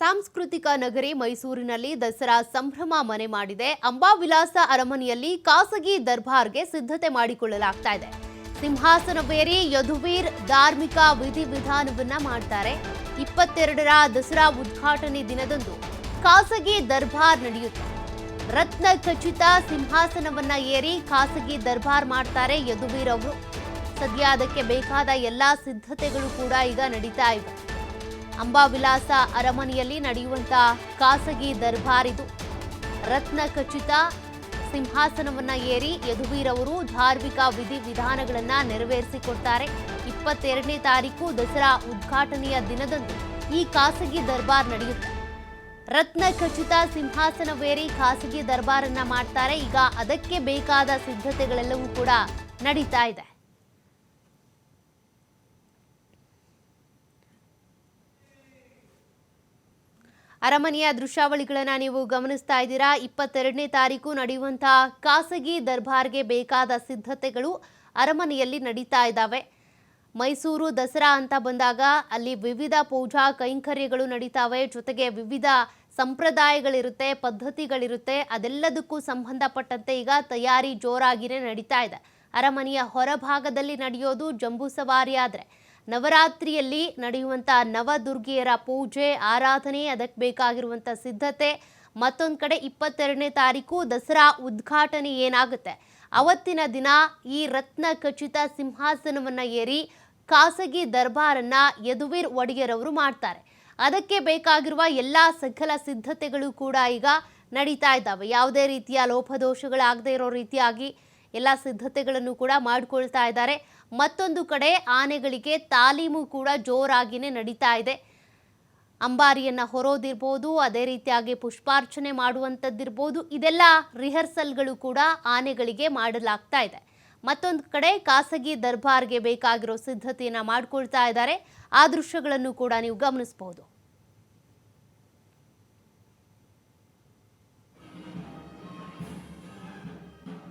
ಸಾಂಸ್ಕೃತಿಕ ನಗರಿ ಮೈಸೂರಿನಲ್ಲಿ ದಸರಾ ಸಂಭ್ರಮ ಮನೆ ಮಾಡಿದೆ. ಅಂಬಾವಿಲಾಸ ಅರಮನೆಯಲ್ಲಿ ಖಾಸಗಿ ದರ್ಬಾರ್ಗೆ ಸಿದ್ಧತೆ ಮಾಡಿಕೊಳ್ಳಲಾಗ್ತಾ ಇದೆ. ಸಿಂಹಾಸನವೇರಿ ಯದುವೀರ್ ಧಾರ್ಮಿಕ ವಿಧಿವಿಧಾನವನ್ನ ಮಾಡ್ತಾರೆ. ಇಪ್ಪತ್ತೆರಡರ ದಸರಾ ಉದ್ಘಾಟನೆ ದಿನದಂದು ಖಾಸಗಿ ದರ್ಬಾರ್ ನಡೆಯುತ್ತೆ. ರತ್ನ ಖಚಿತ ಸಿಂಹಾಸನವನ್ನ ಏರಿ ಖಾಸಗಿ ದರ್ಬಾರ್ ಮಾಡ್ತಾರೆ ಯದುವೀರ್ ಅವರು. ಸದ್ಯ ಅದಕ್ಕೆ ಬೇಕಾದ ಎಲ್ಲಾ ಸಿದ್ಧತೆಗಳು ಕೂಡ ಈಗ ನಡೀತಾ ಇವೆ. ಅಂಬಾವಿಲಾಸ ಅರಮನೆಯಲ್ಲಿ ನಡೆಯುವಂತಹ ಖಾಸಗಿ ದರ್ಬಾರ್ ಇದು ರತ್ನ ಖಚಿತ ಸಿಂಹಾಸನವನ್ನ ಏರಿ ಯದುವೀರ್ ಅವರು ಧಾರ್ಮಿಕ ವಿಧಿವಿಧಾನಗಳನ್ನ ನೆರವೇರಿಸಿಕೊಡ್ತಾರೆ. ಇಪ್ಪತ್ತೆರಡನೇ ತಾರೀಕು ದಸರಾ ಉದ್ಘಾಟನೆಯ ದಿನದಂದು ಈ ಖಾಸಗಿ ದರ್ಬಾರ್ ನಡೆಯುತ್ತೆ. ರತ್ನ ಖಚಿತ ಸಿಂಹಾಸನವೇರಿ ಖಾಸಗಿ ದರ್ಬಾರನ್ನ ಮಾಡ್ತಾರೆ. ಈಗ ಅದಕ್ಕೆ ಬೇಕಾದ ಸಿದ್ಧತೆಗಳೆಲ್ಲವೂ ಕೂಡ ನಡೀತಾ ಇದೆ. ಅರಮನೆಯ ದೃಶ್ಯಾವಳಿಗಳನ್ನು ನೀವು ಗಮನಿಸ್ತಾ ಇದ್ದೀರಾ. ಇಪ್ಪತ್ತೆರಡನೇ ತಾರೀಕು ನಡೆಯುವಂತಹ ಖಾಸಗಿ ದರ್ಬಾರ್ಗೆ ಬೇಕಾದ ಸಿದ್ಧತೆಗಳು ಅರಮನೆಯಲ್ಲಿ ನಡೀತಾ ಇದ್ದಾವೆ. ಮೈಸೂರು ದಸರಾ ಅಂತ ಬಂದಾಗ ಅಲ್ಲಿ ವಿವಿಧ ಪೂಜಾ ಕೈಂಕರ್ಯಗಳು ನಡೀತಾವೆ. ಜೊತೆಗೆ ವಿವಿಧ ಸಂಪ್ರದಾಯಗಳಿರುತ್ತೆ, ಪದ್ಧತಿಗಳಿರುತ್ತೆ. ಅದೆಲ್ಲದಕ್ಕೂ ಸಂಬಂಧಪಟ್ಟಂತೆ ಈಗ ತಯಾರಿ ಜೋರಾಗಿನೇ ನಡೀತಾ ಇದೆ. ಅರಮನೆಯ ಹೊರಭಾಗದಲ್ಲಿ ನಡೆಯೋದು ಜಂಬೂ ಸವಾರಿ ಆದರೆ. ನವರಾತ್ರಿಯಲ್ಲಿ ನಡೆಯುವಂಥ ನವದುರ್ಗಿಯರ ಪೂಜೆ, ಆರಾಧನೆ, ಅದಕ್ಕೆ ಬೇಕಾಗಿರುವಂಥ ಸಿದ್ಧತೆ, ಮತ್ತೊಂದು ಕಡೆ ಇಪ್ಪತ್ತೆರಡನೇ ತಾರೀಕು ದಸರಾ ಉದ್ಘಾಟನೆ ಏನಾಗುತ್ತೆ? ಅವತ್ತಿನ ದಿನ ಈ ರತ್ನ ಖಚಿತ ಸಿಂಹಾಸನವನ್ನು ಏರಿ ಖಾಸಗಿ ದರ್ಬಾರನ್ನ ಯದುವೀರ್ ಒಡೆಯರವರು ಮಾಡ್ತಾರೆ. ಅದಕ್ಕೆ ಬೇಕಾಗಿರುವ ಎಲ್ಲ ಸಕಲ ಸಿದ್ಧತೆಗಳು ಕೂಡ ಈಗ ನಡೀತಾ ಇದ್ದಾವೆ. ಯಾವುದೇ ರೀತಿಯ ಲೋಪದೋಷಗಳಾಗದೇ ಇರೋ ರೀತಿಯಾಗಿ ಎಲ್ಲ ಸಿದ್ಧತೆಗಳನ್ನು ಕೂಡ ಮಾಡಿಕೊಳ್ತಾ ಇದ್ದಾರೆ. ಮತ್ತೊಂದು ಕಡೆ ಆನೆಗಳಿಗೆ ತಾಲೀಮು ಕೂಡ ಜೋರಾಗಿನೇ ನಡೀತಾ ಇದೆ. ಅಂಬಾರಿಯನ್ನ ಹೊರೋದಿರ್ಬೋದು, ಅದೇ ರೀತಿಯಾಗಿ ಪುಷ್ಪಾರ್ಚನೆ ಮಾಡುವಂಥದ್ದಿರ್ಬೋದು, ಇದೆಲ್ಲ ರಿಹರ್ಸಲ್ಗಳು ಕೂಡ ಆನೆಗಳಿಗೆ ಮಾಡಲಾಗ್ತಾ ಇದೆ. ಮತ್ತೊಂದು ಕಡೆ ಖಾಸಗಿ ದರ್ಬಾರ್ಗೆ ಬೇಕಾಗಿರೋ ಸಿದ್ಧತೆಯನ್ನು ಮಾಡಿಕೊಳ್ತಾ ಇದ್ದಾರೆ. ಆ ದೃಶ್ಯಗಳನ್ನು ಕೂಡ ನೀವು ಗಮನಿಸಬಹುದು.